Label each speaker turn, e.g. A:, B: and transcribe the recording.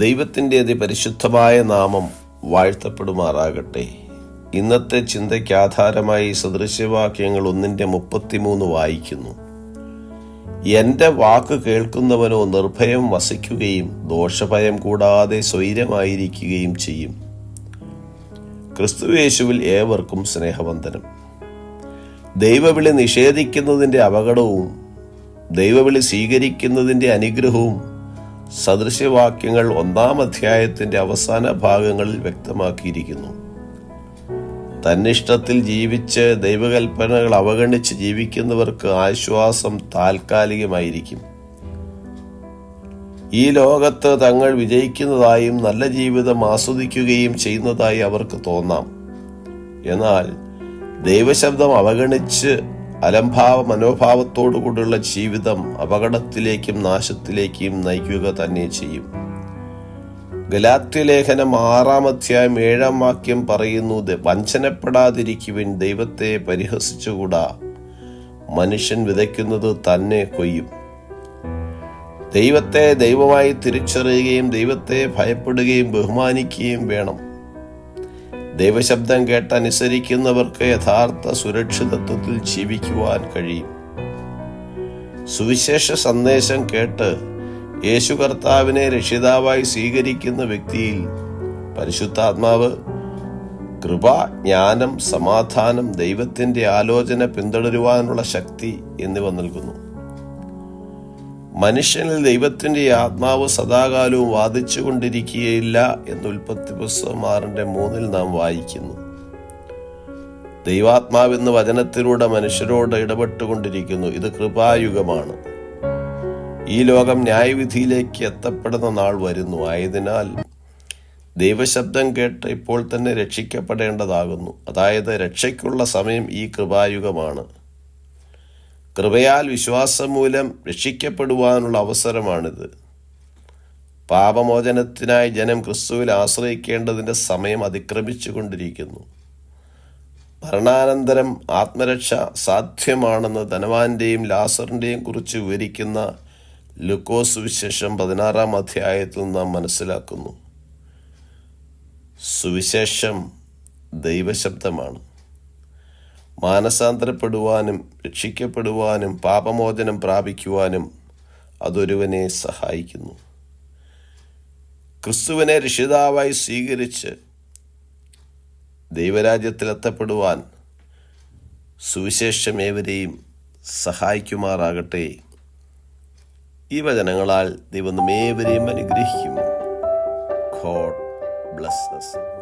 A: ദൈവത്തിന്റെ അതിപരിശുദ്ധമായ നാമം വാഴ്ത്തപ്പെടുമാറാകട്ടെ. ഇന്നത്തെ ചിന്തയ്ക്ക് ആധാരമായി സദൃശ്യവാക്യങ്ങൾ ഒന്നിന്റെ മുപ്പത്തിമൂന്ന് വായിക്കുന്നു. എന്റെ വാക്ക് കേൾക്കുന്നവനോ നിർഭയം വസിക്കുകയും ദോഷഭയം കൂടാതെ സ്വൈരമായിരിക്കുകയും ചെയ്യും. ക്രിസ്തുവേശുവിൽ ഏവർക്കും സ്നേഹവന്ദനം. ദൈവവിളി നിഷേധിക്കുന്നതിന്റെ അപകടവും ദൈവവിളി സ്വീകരിക്കുന്നതിന്റെ അനുഗ്രഹവും സദൃശ്യവാക്യങ്ങൾ ഒന്നാം അധ്യായത്തിന്റെ അവസാന ഭാഗങ്ങളിൽ വ്യക്തമാക്കിയിരിക്കുന്നു. തന്നിഷ്ടത്തിൽ ജീവിച്ച് ദൈവകൽപ്പനകൾ അവഗണിച്ച് ജീവിക്കുന്നവർക്ക് ആശ്വാസം താൽക്കാലികമായിരിക്കും. ഈ ലോകത്ത് തങ്ങൾ വിജയിക്കുന്നതായും നല്ല ജീവിതം ആസ്വദിക്കുകയും ചെയ്യുന്നതായി അവർക്ക് തോന്നാം. എന്നാൽ ദൈവശബ്ദം അവഗണിച്ച് അലംഭാവ മനോഭാവത്തോടുകൂടിയുള്ള ജീവിതം അപകടത്തിലേക്കും നാശത്തിലേക്കും നയിക്കുക തന്നെ ചെയ്യും. ഗലാത്യലേഖനം ആറാം അധ്യായം ഏഴാം വാക്യം പറയുന്നു "ദ- വഞ്ചനപ്പെടാതിരിക്കുവിൻ ദൈവത്തെ പരിഹസിച്ചുകൂടാ. മനുഷ്യൻ വിതയ്ക്കുന്നത് തന്നെ കൊയ്യും. ദൈവത്തെ ദൈവമായി തിരിച്ചറിയുകയും ദൈവത്തെ ഭയപ്പെടുകയും ബഹുമാനിക്കുകയും വേണം. ദൈവശബ്ദം കേട്ട് കേട്ടനുസരിക്കുന്നവർക്ക് യഥാർത്ഥ സുരക്ഷിതത്വത്തിൽ ജീവിക്കുവാൻ കഴിയും. സുവിശേഷ സന്ദേശം കേട്ട് യേശു കർത്താവിനെ രക്ഷിതാവായി സ്വീകരിക്കുന്ന വ്യക്തിയിൽ പരിശുദ്ധാത്മാവ് കൃപ ജ്ഞാനം സമാധാനം ദൈവത്തിന്റെ ആലോചന പിന്തുടരുവാനുള്ള ശക്തി എന്നിവ നൽകുന്നു. മനുഷ്യനിൽ ദൈവത്തിന്റെ ആത്മാവ് സദാകാലവും വാദിച്ചു കൊണ്ടിരിക്കുകയില്ല എന്ന് ഉൽപ്പത്തി പുസ്തകം ആറിന്റെ മൂന്നിൽ നാം വായിക്കുന്നു. ദൈവാത്മാവെന്ന് വചനത്തിലൂടെ മനുഷ്യരോട് ഇടപെട്ടുകൊണ്ടിരിക്കുന്നു. ഇത് കൃപായുഗമാണ്. ഈ ലോകം ന്യായവിധിയിലേക്ക് എത്തപ്പെടുന്ന നാൾ വരുന്നു. ആയതിനാൽ ദൈവശബ്ദം കേട്ട് ഇപ്പോൾ തന്നെ രക്ഷിക്കപ്പെടേണ്ടതാകുന്നു. അതായത് രക്ഷയ്ക്കുള്ള സമയം ഈ കൃപായുഗമാണ്. കൃപയാൽ വിശ്വാസം മൂലം രക്ഷിക്കപ്പെടുവാനുള്ള അവസരമാണിത്. പാപമോചനത്തിനായി ജനം ക്രിസ്തുവിൽ ആശ്രയിക്കേണ്ടതിന്റെ സമയം അതിക്രമിച്ചു കൊണ്ടിരിക്കുന്നു. മരണാനന്തരം ആത്മരക്ഷ സാധ്യമാണെന്ന് ധനവാന്റെയും ലാസറിന്റെയും കുറിച്ച് വിവരിക്കുന്ന ലുക്കോസ് വിശേഷം പതിനാറാം അധ്യായത്തിൽ നാം മനസ്സിലാക്കുന്നു. സുവിശേഷം ദൈവശബ്ദമാണ്. മാനസാന്തരപ്പെടുവാനും രക്ഷിക്കപ്പെടുവാനും പാപമോചനം പ്രാപിക്കുവാനും അതൊരുവനെ സഹായിക്കുന്നു. ക്രിസ്തുവിനെ രക്ഷിതാവായി സ്വീകരിച്ച് ദൈവരാജ്യത്തിലെത്തപ്പെടുവാൻ സുവിശേഷം ഏവരെയും സഹായിക്കുമാറാകട്ടെ. ഈ വചനങ്ങളാൽ ദൈവം നമ്മേവരെയും അനുഗ്രഹിക്കും. God bless us.